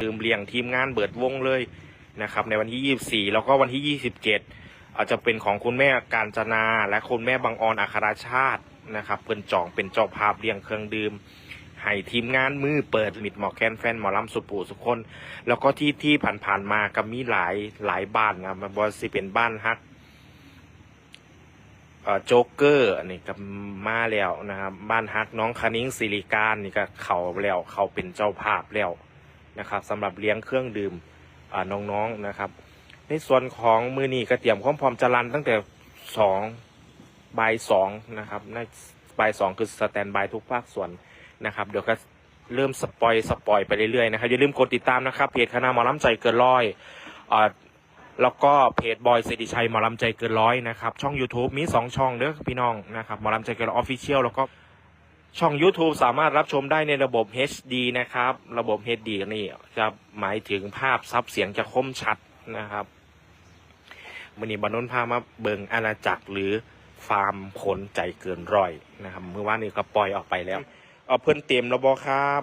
ลืมเลี้ยงทีมงานเบิดวงเลยนะครับในวันที่ 24 แล้วก็วันที่ 27 อาจจะเป็นของคุณแม่การจนา และคุณแม่บางออนอัครชาตินะครับเพิ่นจองเป็นเจ้าภาพเลี้ยงเครื่องดื่มให้ทีมงานมือเปิดมิดหมอแคนแฟนหมอลำสุปูสุคน แล้วก็ที่ที่ผ่านๆมาก็มีหลายหลายบ้านนะครับบอสิเป็นบ้านฮักเอ่อโจ๊กเกอร์นี่ก็มาแล้วนะครับบ้านฮักน้องคณิ้งสิริการนี่ก็เขาแล้วเขาเป็นเจ้าภาพแล้ว นะครับสำหรับเลี้ยงเครื่องดื่มน้องๆนะครับ ในส่วนของมือนี้ก็เตียมความพร้อมจะรันตั้งแต่สองบ่ายสองนะครับในบ่ายสองคือสแตนบายทุกภาคส่วนนะครับ เดี๋ยวก็เริ่มสปอยสปอยไปเรื่อยๆนะครับอย่าลืมกดติดตามนะครับเพจคณะหมอลำใจเกินร้อยอ่าแล้วก็เพจบอยสิริชัยหมอลำใจเกินร้อยนะครับ ช่อง YouTube มีสองช่องเด้อพี่น้องนะครับหมอลำใจเกินร้อยออฟฟิเชียลแล้วก็ ช่อง YouTube สามารถรับชมได้ในระบบ HD นะครับ ระบบ HD นี่จะหมายถึงภาพซับเสียงจะคมชัดนะครับมื่อนี้บรรนุนพามาเบิงอาณาจักรหรือฟาร์มขนใจเกินร้อยนะครับเมื่อวานนี้ก็ปล่อยออกไปแล้ว เอาเพิ่นเต็มแล้วบอครับ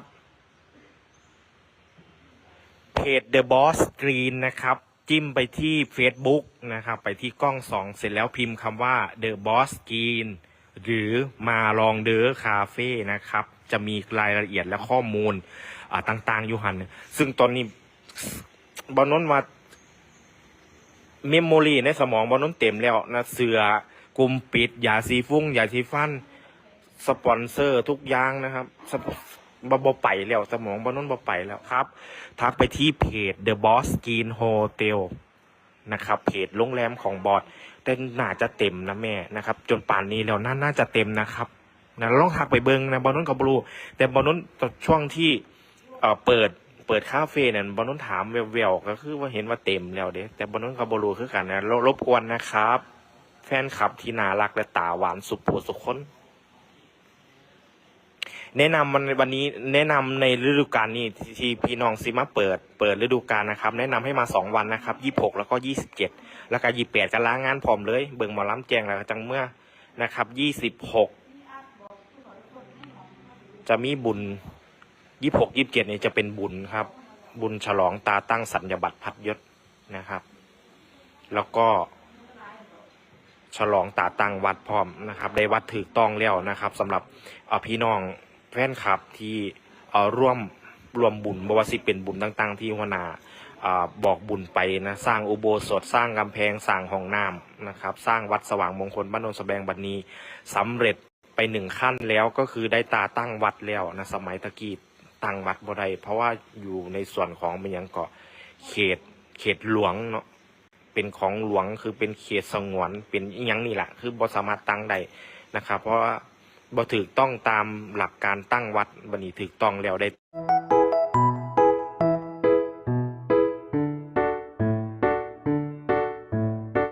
เพจ The Boss Green นะครับ จิ้มไปที่ Facebook นะครับ ไปที่กล้องสองเสร็จแล้วพิมพ์คำว่า The Boss Green หรือมาลองเดอคาเฟ่นะครับ จะมีรายละเอียดและข้อมูลต่างๆอยู่หัน ซึ่งตอนนี้บอลนนมาเมมโมรีในสมองบอลน้นเต็มแล้วนะเสือกลุ่มปิดยาสีฟุ้งยาสีฟัน สปอนเซอร์ทุกอย่างนะครับบบบไปแล้วสมองบอลน้นบไปแล้วครับ ทักไปที่เพจ The Boss Green Hotel นะครับเพจโรงแรมของบอสแต่น่าจะเต็มนะแม่นะครับ จนป่านนี้แล้วน่าน่าจะเต็มนะครับนะลองทักไปเบิงนะบอลนั้นกับบลูแต่บอลนั้นช่วงที่เอ่อเปิดเปิดคาเฟ่เนี่ยบอลนนถามแววๆก็คือว่าเห็นว่าเต็มแล้วเด้แต่บอลนนกับบรูคือกันนะรบกวนนะครับ แฟนคลับที่น่ารักและตาหวานสุดโปรสุดคน แนะนำมันวันนี้แนะนำในฤดูกาลนี้ที่ที่พี่น้องซิมาเปิดเปิดฤดูกาลนะครับ แนะนำให้มาสองวันนะครับยี่หกแล้วก็ยี่สิบเจ็ดแล้วก็ยี่แปดจะล้างงานพร้อมเลยเบิ่งหมอล้ำแจงแล้วก็จังเมื่อนะครับยี่สิบหกจะมีบุญยี่หกยี่บเจ็ดนี่จะเป็นบุญครับ บุญฉลองตาตั้งสัญญบัตรพัดยศนะครับ แล้วก็ ฉลองตาตั้งวัดพร้อมนะครับ ได้วัดถือต้องแล้วนะครับสำหรับเอ่อพี่น้อง แฟนคลับที่เอ่อร่วมรวมบุญบวาสิเป็นบุญต่างๆ ที่หัวหน้าอบอกบุญไปนะสร้างอุโบสถสร้างกำแพงสร้างห้องน้ำนะครับ สร้างวัดสว่างมงคลบ้านโนนสแบงบัดนี้สำเร็จไปหนึ่งขั้นแล้วก็คือได้ตาตั้งวัดแล้วนะสมัยตะกี้ตั้งวัดบ่ได้เพราะว่าอยู่ในส่วนของมันยังเกาะเขตเขตหลวงเนาะเป็นของหลวงคือเป็นเขตสงวนเป็นอหยังนี่แหละคือบ่สามารถตั้งได้นะครับ เพราะว่า บ่ถูกต้องตามหลักการตั้งวัดบันนี้ถูกต้องแล้วได้